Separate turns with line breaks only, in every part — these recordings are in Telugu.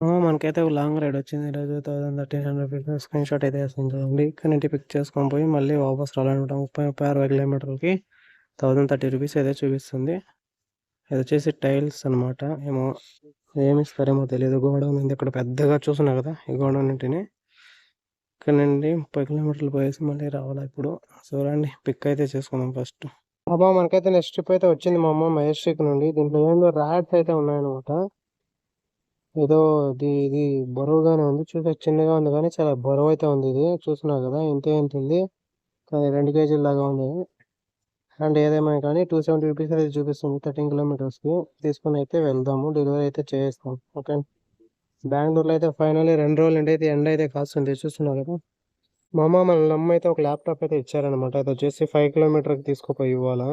మనకైతే ఒక లాంగ్ రైడ్ వచ్చింది ఈరోజు 1300 రూపీస్ స్క్రీన్ షాట్ అయితే వేస్తుంది చూడండి. ఇక్కడ నుండి పిక్ చేసుకొని పోయి మళ్ళీ వాపస్ రావాలన్నమాట ముప్పై ముప్పై అరవై కిలోమీటర్లకి 1030 రూపీస్ అయితే చూపిస్తుంది. ఇది వచ్చేసి టైల్స్ అనమాట. ఏమో ఏమి ఇస్తారేమో తెలియదు గోడౌన్ ఉంది. ఇక్కడ పెద్దగా చూస్తున్నా కదా! ఈ గోడౌన్ ఇంటిని. ఇక్కడ నుండి 30 కిలోమీటర్లు పోయేసి మళ్ళీ రావాలా ఇప్పుడు. చూడండి పిక్ అయితే చేసుకుందాం ఫస్ట్. బాబా మనకైతే నెక్స్ట్ ట్రిప్ అయితే వచ్చింది మా అమ్మ మహేష్ నుండి. దీంట్లో ఏమో రాడ్స్ అయితే ఉన్నాయన్నమాట. ఏదో ఇది ఇది బరువుగానే ఉంది. చూసేకి చిన్నగా ఉంది కానీ చాలా బరువు అయితే ఉంది ఇది. చూస్తున్నారు కదా! ఇంతే ఇంత ఉంది. కానీ రెండు కేజీల లాగా ఉంది. అండ్ ఏదేమైనా కానీ 270 రూపీస్ అయితే చూపిస్తుంది 13 కిలోమీటర్స్‌కి. తీసుకుని అయితే వెళ్దాము. డెలివరీ అయితే చేస్తాం ఓకే. బెంగళూరులో అయితే ఫైనల్లీ రెండు రోజులు అంటే అయితే ఎండ అయితే కాస్తుంది. చూస్తున్నారు కదా! మా అమ్మ మన అమ్మ అయితే ఒక ల్యాప్‌టాప్ అయితే ఇచ్చారనమాట. అది వచ్చేసి ఫైవ్ కిలోమీటర్‌కి తీసుకుపోయి ఇవ్వాలా.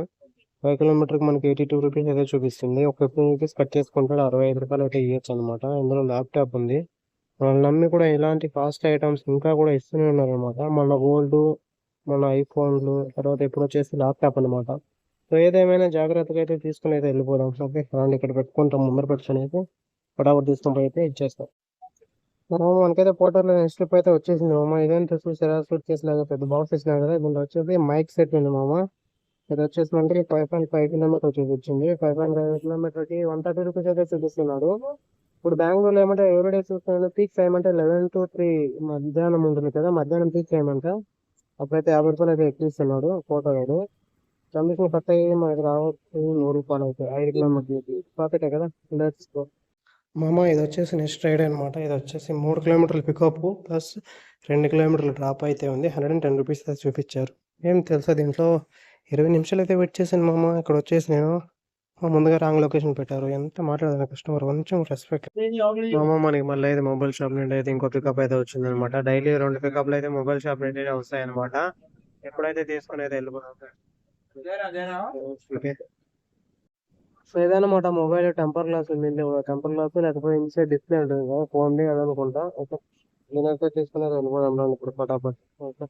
5 కిలోమీటర్‌కి మనకి 82 రూపీస్ అయితే చూపిస్తుంది. ఒక 15 రూపీస్ కట్ చేసుకుంటాడు. అరవై ఐదు రూపాయలు అయితే ఇవ్వచ్చు అనమాట ఇందులో ల్యాప్‌టాప్ ఉంది. వాళ్ళు నమ్మి కూడా ఇలాంటి కాస్ట్ ఐటమ్స్ ఇంకా కూడా ఇస్తూనే ఉన్నారనమాట. మన ఓల్డ్ మన ఐఫోన్‌లు తర్వాత ఇప్పుడొచ్చేసి ల్యాప్‌టాప్ అనమాట. సో, ఏదేమైనా జాగ్రత్తగా అయితే తీసుకొని అయితే వెళ్ళిపోదాం. ఓకే. అలాంటి ఇక్కడ పెట్టుకుంటాం ముందర పెట్టుకొని అయితే ఫటాఫట్ తీసుకుంటూ అయితే ఇచ్చేస్తాం. మనకైతే పోర్టర్‌లో నెక్స్ట్ స్టెప్ అయితే వచ్చేసింది మామ. ఇదేంటో చూసారా సూట్ కేస్ లాగా పెద్ద బాక్స్ ఇచ్చినారు కదా! దీంట్లో వచ్చేసి మైక్ సెట్ ఉంది మామ. ఇది వచ్చేసి మనకి 5.5 కిలోమీటర్ చూపించింది. 5.5 కిలోమీటర్‌కి 130 రూపీస్ అయితే చూపిస్తున్నాడు. ఇప్పుడు బెంగళూరులో ఏమంటే ఎవ్రీడే చూస్తున్నాడు పీక్ టైమ్ అంటే 11-3 మధ్యాహ్నం ఉంటుంది కదా! మధ్యాహ్నం పీక్ టైమ్ అంట. అప్పుడైతే యాభై రూపాయలు అయితే ఎక్కిస్తున్నాడు పోర్టరోడు. కమిషన్ కట్ అయ్యి మనకి రావచ్చు నూరు రూపాయలు అవుతాయి ఐదు కిలోమీటర్లకి. ప్రాఫిటే కదా! Let's go. మామ ఇది వచ్చేసి నెక్స్ట్ రైడ్ అనమాట. ఇది వచ్చేసి మూడు కిలోమీటర్ల పికప్ ప్లస్ రెండు కిలోమీటర్ల డ్రాప్ అయితే ఉంది. 110 రూపీస్ అయితే చూపించారు ఏం తెలుసా దీంట్లో 20 నిమిషాలు అయితే వెయిట్ చేశాను మామ. ఇక్కడ వచ్చేసి నేను ముందుగా రాంగ్ లొకేషన్ పెట్టారు. ఎంత మాట్లాడాలి కస్టమర్ కొంచెం రెస్పెక్ట్. మామ మనకి మళ్ళీ అయితే మొబైల్ షాప్ నుండి అయితే ఇంకో పికప్ అయితే వచ్చిందనమాట. డైలీ 2 పికప్‌లు అయితే మొబైల్ షాప్ నుండినే వస్తాయన్నమాట. ఎప్పుడైతే తీసుకొని అయితే వెళ్ళిపోదాం. ఓకే. సో, ఇదన్నమాట మొబైల్ టెంపర్ గ్లాస్ ఉంది. టెంపర్ గ్లాస్ లేకపోతే ఇన్సైడ్ డిస్‌ప్లే ఉంటుంది కదా! ఫోన్‌ది అదనుకుంటా. ఓకే. నేనైతే తీసుకొని అయితే వెళ్ళిపోదాం రండి ఇప్పుడు ఫటాఫట్. ఓకే.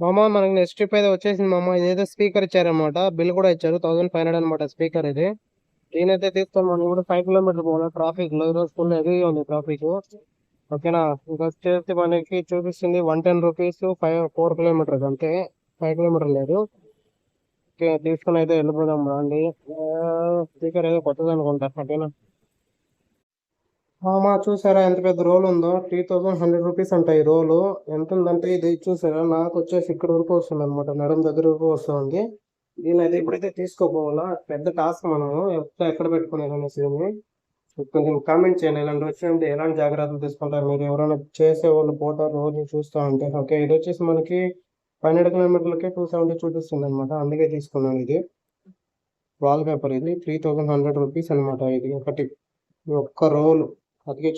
మామ మనకి నెక్స్ట్ ట్రిప్ అయితే వచ్చేసింది మామ. ఇదైతే స్పీకర్ ఇచ్చారన్నమాట. బిల్ కూడా ఇచ్చారు. 1500 అనమాట స్పీకర్ ఇది. దీనైతే తీసుకొని మనం కూడా ఫైవ్ కిలోమీటర్ పోవాలి ట్రాఫిక్‌లో. ఈరోజు ఫుల్ హెవీ ఉంది ట్రాఫిక్. ఓకేనా. ఇంకా వచ్చేసి మనకి చూపిస్తుంది 110 రూపీస్ 5 4 కిలోమీటర్స్ అంతే. ఫైవ్ కిలోమీటర్ లేదు. ఓకే. తీసుకొని అయితే వెళ్ళిపోదాం రండి. స్పీకర్ ఏదో కొత్తదనుకుంటా. ఓకేనా. మా చూసారా ఎంత పెద్ద రోల్ ఉందో 3100 రూపీస్ అంట ఈ రోలు. ఎంతుందంటే ఇది చూసారా నాకొచ్చేసి ఇక్కడ వరకు వస్తుంది అనమాట నడుము దగ్గర వరకు వస్తుంది. దీని అయితే ఇప్పుడైతే తీసుకోపోవాలా. పెద్ద టాస్క్ మనము ఎక్కడ పెట్టుకునేదనేసి దీన్ని. కొంచెం కామెంట్ చేయండి. ఇలాంటి వచ్చినప్పుడు ఎలాంటి జాగ్రత్తలు తీసుకుంటారు మీరు? ఎవరైనా చేసే వాళ్ళు పోతారు రోజు చూస్తా ఉంటే. ఓకే. ఇది వచ్చేసి మనకి 12 కిలోమీటర్లకే 270 చూపిస్తుందన్నమాట. అందుకే తీసుకున్నాను ఇది. వాల్ పేపర్ ఇది 3100 రూపీస్ అనమాట ఇది ఒకటి. ఒక్క రోలు अति